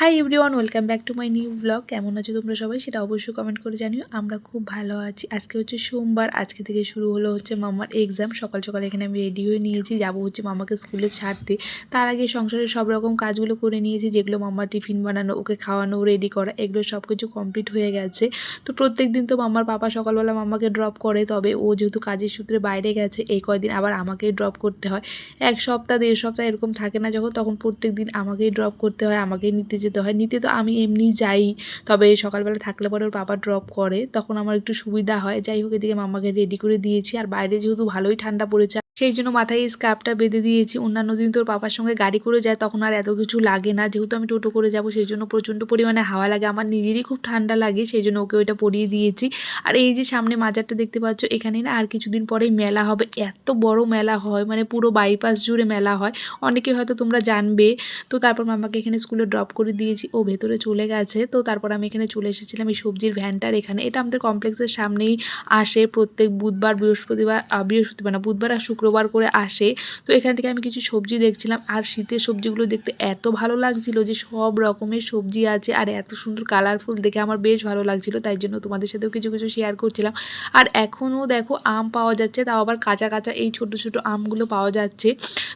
Hi everyone welcome back to my new blog কেমন আছো তোমরা সবাই? সেটা অবশ্যই কমেন্ট করে জানিও। আমরা খুব ভালো আছি। আজকে হচ্ছে সোমবার। আজকে থেকে শুরু হলো হচ্ছে মামার এক্সাম সকাল সকাল এখানে আমি রেডি হয়ে নিয়েছি। যাব হচ্ছে মামাকে স্কুলে ছাড়তে। তার আগে সংসারের সব রকম কাজগুলো করে নিয়েছি, যেগুলো মামার টিফিন বানানো, ওকে খাওয়ানো রেডি করা, এগুলো সব কিছু কমপ্লিট হয়ে গেছে। তো প্রত্যেক দিন তো মামার পাপা সকালবেলা মামাকে ড্রপ করে, তবে ও যেহেতু কাজের সূত্রে বাইরে গেছে, এই কয়দিন আবার আমাকেই ড্রপ করতে হয়। এক সপ্তাহ, দেড় সপ্তাহ এরকম থাকে না যখন, তখন প্রত্যেক দিন আমাকেই ড্রপ করতে হয়, আমাকেই নিতে যেতে হয়। নিতে তো আমি এমনি যাই। তবে সকালবেলা থাকলে পরে ওর বাবা ড্রপ করে। তখন আমার একটু সুবিধা হয়। যাই হোক, এদিকে মামাকে রেডি করে দিয়েছি। আর বাইরে যেহেতু ভালোই ঠান্ডা পড়েছে সেই জন্য মাথায় এই স্কার্ফটা বেঁধে দিয়েছি। অন্যান্য দিন তোর বাবার সঙ্গে গাড়ি করে যায়, তখন আর এত কিছু লাগে না। যেহেতু আমি টোটো করে যাব, সেই জন্য প্রচণ্ড পরিমাণে হাওয়া লাগে। আমার নিজেরই খুব ঠান্ডা লাগে, সেই জন্য ওকে ওইটা পরিয়ে দিয়েছি। আর এই যে সামনে মাজারটা দেখতে পাচ্ছ, এখানে না আর কিছুদিন পরেই মেলা হবে। এত বড় মেলা হয় মানে পুরো বাইপাস জুড়ে মেলা হয়। অনেকে হয়তো তোমরা জানবে। তো তারপর মামাকে এখানে স্কুলে ড্রপ করে দিয়েছি। ও ভেতরে চলে গেছে। তো তারপর আমি এখানে চলে এসেছিলাম এই সবজির ভ্যানটার এখানে। এটা আমাদের কমপ্লেক্সের সামনেই আসে। প্রত্যেক বুধবার, বৃহস্পতিবার বৃহস্পতিবার না, বুধবার আর শুক্রবার করে আসে। তো এখান থেকে আমি কিছু সবজি দেখছিলাম। আর শীতের সবজিগুলো দেখতে এত ভালো লাগছিল যে সব রকমের সবজি আছে আর এত সুন্দর কালারফুল দেখে আমার বেশ ভালো লাগছিল। তাই জন্য তোমাদের সাথেও কিছু কিছু শেয়ার করছিলাম। আর এখনও দেখো আম পাওয়া যাচ্ছে, তাও আবার কাঁচা কাঁচা এই ছোট ছোট আমগুলো পাওয়া যাচ্ছে।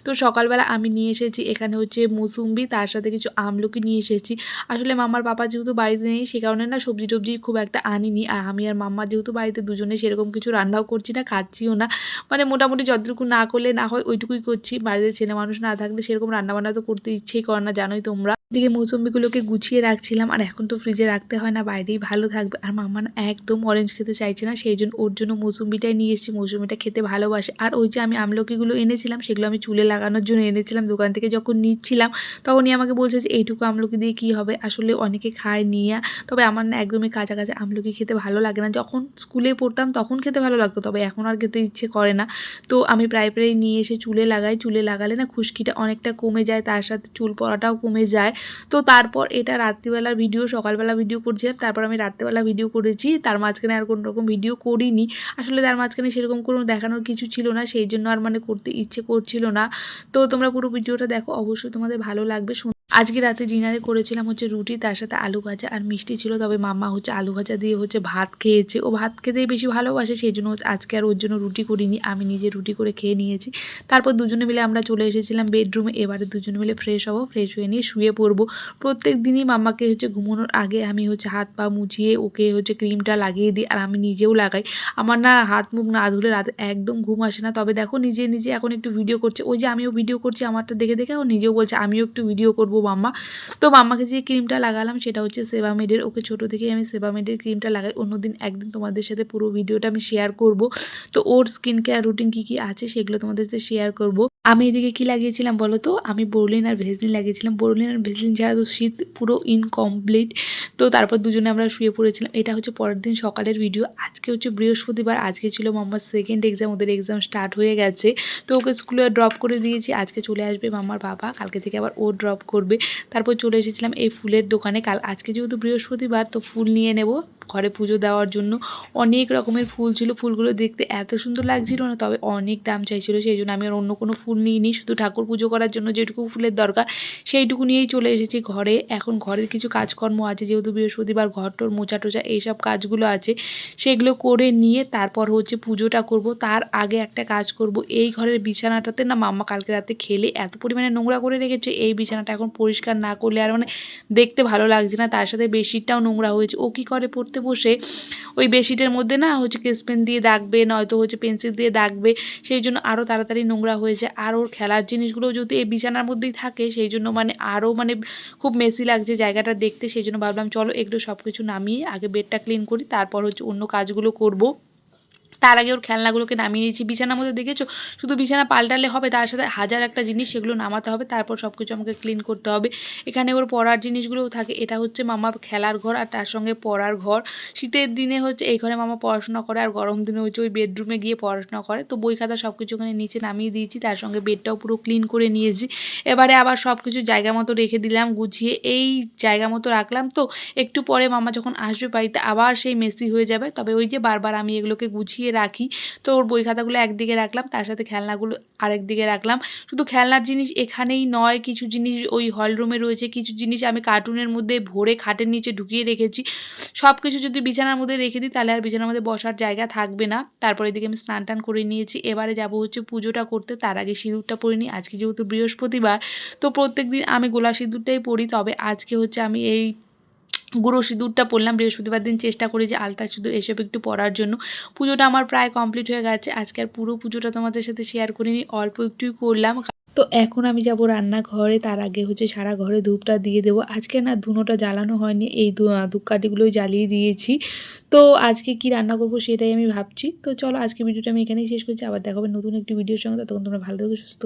তো সকালবেলা আমি নিয়ে এসেছি, এখানে হচ্ছে মুসুম্বি, তার সাথে কিছু আমলকি নিয়ে এসেছি। আসলে মামার বাবা যেহেতু বাড়িতে নেই, সে কারণে না সবজি টবজি খুব একটা আনিনি। আর আমি আর মাম্মা যেহেতু বাড়িতে দুজনে সেরকম কিছু রান্নাও করছি না, খাচ্ছিও না। মানে মোটামুটি যতটুকু না করলে না হয় ওইটুকুই করছি। বাড়িতে ছেলে মানুষ না থাকলে সেরকম রান্নাবান্না তো করতে ইচ্ছেই করে না, জানোই তোমরা। দিকে মৌসুমিগুলোকে গুছিয়ে রাখছিলাম, আর এখন তো ফ্রিজে রাখতে হয় না, বাইরেই ভালো থাকবে। আর মামা না একদম অরেঞ্জ খেতে চাইছে না, সেই জন্য ওর জন্য মৌসুমিটাই নিয়ে এসেছি। মৌসুমিটা খেতে ভালোবাসে। আর ওই যে আমি আমলকিগুলো এনেছিলাম, সেগুলো আমি চুলে লাগানোর জন্য এনেছিলাম। দোকান থেকে যখন নিচ্ছিলাম, তখনই আমাকে বলছে যে, এইটুকু আমলকি দিয়ে কী হবে? আসলে অনেকে খায় নিয়ে। তবে আমার না একদমই কাঁচা কাঁচা আমলকি খেতে ভালো লাগে না। যখন স্কুলে পড়তাম, তখন খেতে ভালো লাগতো, তবে এখন আর খেতে ইচ্ছে করে না। তো আমি প্রায় প্রায় নিয়ে এসে চুলে লাগাই। চুলে লাগালে না খুশকিটা অনেকটা কমে যায়, তার সাথে চুল পড়াটাও কমে যায়। তো তারপর এটা রাত্রিবেলার ভিডিও সকালবেলা ভিডিও করছিলাম। তারপর আমি রাত্রিবেলা ভিডিও করেছি। তার মাঝখানে আর কোনো রকম ভিডিও করিনি। আসলে তার মাঝখানে সেরকম কোনো দেখানোর কিছু ছিল না। সেই জন্য আর মানে করতে ইচ্ছে করছিল না। তো তোমরা পুরো ভিডিওটা দেখো। অবশ্যই তোমাদের ভালো লাগবে। আজকে রাতে ডিনারে করেছিলাম হচ্ছে রুটি, তার সাথে আলু ভাজা আর মিষ্টি ছিল। তবে মাম্মা হচ্ছে আলু ভাজা দিয়ে হচ্ছে ভাত খেয়েছে। ও ভাত খেতেই বেশি ভালোবাসে, সেই জন্য আজকে আর ওর জন্য রুটি করিনি। আমি নিজে রুটি করে খেয়ে নিয়েছি। তারপর দুজনে মিলে আমরা চলে এসেছিলাম বেডরুমে এবারে দুজনে মিলে ফ্রেশ হব, ফ্রেশ হয়ে নিয়ে শুয়ে পড়ব। প্রত্যেক দিনই মাম্মাকে হচ্ছে ঘুমানোর আগে আমি হচ্ছে হাত পা মুছিয়ে ওকে হচ্ছে ক্রিমটা লাগিয়ে দিই আর আমি নিজেও লাগাই। আমার না হাত মুখ না ধুলে রাতে একদম ঘুম আসে না। তবে দেখো নিজে নিজে এখন একটু ভিডিও করছে। ওই যে আমিও ভিডিও করছি, আমারটা দেখে দেখে ও নিজেও বলছে, আমিও একটু ভিডিও করব। মাম্মা। তো মাম্মাকে যে ক্রিমটা লাগালাম সেটা হচ্ছে সেবামেডের ওকে ছোট থেকেই আমি সেবামেডের ক্রিমটা লাগাই। অন্যদিন একদিন তোমাদের সাথে পুরো ভিডিওটা আমি শেয়ার করব। তো ওর স্কিন কেয়ার রুটিন কী কী আছে সেগুলো তোমাদের সাথে শেয়ার করব। আমি এদিকে কি লাগিয়েছিলাম বলো তো? আমি বোরলিন আর ভেসলিন লাগিয়েছিলাম। বোরলিন আর ভেসলিন ছাড়া তো শীত পুরো ইনকমপ্লিট তো তারপর দুজনে আমরা শুয়ে পড়েছিলাম। এটা হচ্ছে পরের দিন সকালের ভিডিও আজকে হচ্ছে বৃহস্পতিবার। আজকে ছিল মাম্মার সেকেন্ড এক্সাম ওদের এক্সাম স্টার্ট হয়ে গেছে। তো ওকে স্কুলে ড্রপ করে দিয়েছি। আজকে চলে আসবে মামার বাবা। কালকে থেকে আবার ও ড্রপ করবে। তারপর চলে এসেছিলাম এই ফুলের দোকানে। কাল আজকে যেহেতু বৃহস্পতিবার, তো ফুল নিয়ে নেব। ঘরে পুজো দেওয়ার জন্য অনেক রকমের ফুল ছিল। ফুলগুলো দেখতে এত সুন্দর লাগছিল না, তবে অনেক দাম চাইছিল। সেই জন্য আমি আর অন্য কোনো ফুল নিইনি, শুধু ঠাকুর পুজো করার জন্য যেটুকু ফুলের দরকার সেইটুকু নিয়েই চলে এসেছি ঘরে। এখন ঘরের কিছু কাজকর্ম আছে, যেহেতু বৃহস্পতিবার ঘর টর মোচা টোচা এইসব কাজগুলো আছে, সেগুলো করে নিয়ে তারপর হচ্ছে পুজোটা করব। তার আগে একটা কাজ করব, এই ঘরের বিছানাটাতে না মাম্মা কালকে রাতে খেলে এত পরিমাণে নোংরা করে রেখেছে, এই বিছানাটা এখন পরিষ্কার না করলে আর মানে দেখতে ভালো লাগছে না, তার সাথে বেডশিটটাও নোংরা হয়েছে। ও কী করে পড়তে বসে ওই বেডশিটের মধ্যে না হচ্ছে কেসপেন দিয়ে দাগবে, নয়তো হচ্ছে পেন্সিল দিয়ে দাগবে, সেই জন্য আরও তাড়াতাড়ি নোংরা হয়েছে আর ওর খেলার জিনিসগুলো যদি এই বিছানার মধ্যেই থাকে, সেই জন্য মানে আরও মানে খুব মেসি লাগছে জায়গাটা দেখতে, সেই জন্য ভাবলাম, চলো এগুলো সব কিছু নামিয়ে আগে বেডটা ক্লিন করি, তারপর হচ্ছে অন্য কাজগুলো করব। তার আগে ওর খেলনাগুলোকে নামিয়ে নিয়েছি। বিছানার মধ্যে দেখেছ? শুধু বিছানা পাল্টালে হবে, তার সাথে হাজার একটা জিনিস সেগুলো নামাতে হবে, তারপর সব কিছু আমাকে ক্লিন করতে হবে। এখানে ওর পড়ার জিনিসগুলোও থাকে, এটা হচ্ছে মামা খেলার ঘর আর তার সঙ্গে পড়ার ঘর। শীতের দিনে হচ্ছে, এই ঘরে মামা পড়াশোনা করে আর গরম দিনে হচ্ছে ওই বেডরুমে গিয়ে পড়াশোনা করে। তো বই খাতা সব কিছু ওখানে নিচে নামিয়ে দিয়েছি, তার সঙ্গে বেডটাও পুরো ক্লিন করে নিয়েছি। এবারে আবার সব কিছু জায়গা মতো রেখে দিলাম, গুছিয়ে এই জায়গা মতো রাখলাম। তো একটু পরে মামা যখন আসবে বাড়িতে, আবার সেই মেসি হয়ে যাবে। তবে ওই যে বারবার আমি এগুলোকে গুছিয়ে গুছিয়ে রাখি। তো ওর বই খাতাগুলো একদিকে রাখলাম, তার সাথে খেলনাগুলো আরেক দিকে রাখলাম। শুধু খেলনার জিনিস এখানেই নয়, কিছু জিনিস ওই হল রুমে রয়েছে, কিছু জিনিস আমি কার্টুনের মধ্যে ভরে খাটের নিচে ঢুকিয়ে রেখেছি। সব কিছু যদি বিছানার মধ্যে রেখে দিই, তাহলে আর বিছানার মধ্যে বসার জায়গা থাকবে না। তারপরে এদিকে আমি স্নান টান করে নিয়েছি। এবারে যাব হচ্ছে পুজোটা করতে, তার আগে সিঁদুরটা পরে নিই। আজকে যেহেতু বৃহস্পতিবার, তো প্রত্যেক দিন আমি গোলা সিঁদুরটাই পরি। তবে আজকে হচ্ছে আমি এই গুঁড়ো সিঁদুরটা পরলাম বৃহস্পতিবার দিন চেষ্টা করি যে আলতা সিঁদুর এসব একটু পরার জন্য। পুজোটা আমার প্রায় কমপ্লিট হয়ে গেছে। আজকে আর পুরো পুজোটা তোমাদের সাথে শেয়ার করিনি, অল্প একটুই করলাম। তো এখন আমি যাব রান্নাঘরে, তার আগে হচ্ছে সারা ঘরে ধূপটা দিয়ে দেবো। আজকে না ধুনোটা জ্বালানো হয়নি, এই ধূপকাঠিগুলোই জ্বালিয়ে দিয়েছি। তো আজকে কি রান্না করব সেটাই আমি ভাবছি। তো চলো আজকে ভিডিওটা আমি এখানেই শেষ করছি, আবার দেখাবে নতুন একটি ভিডিওর সঙ্গে। তখন তোমরা ভালো থেকো, সুস্থ।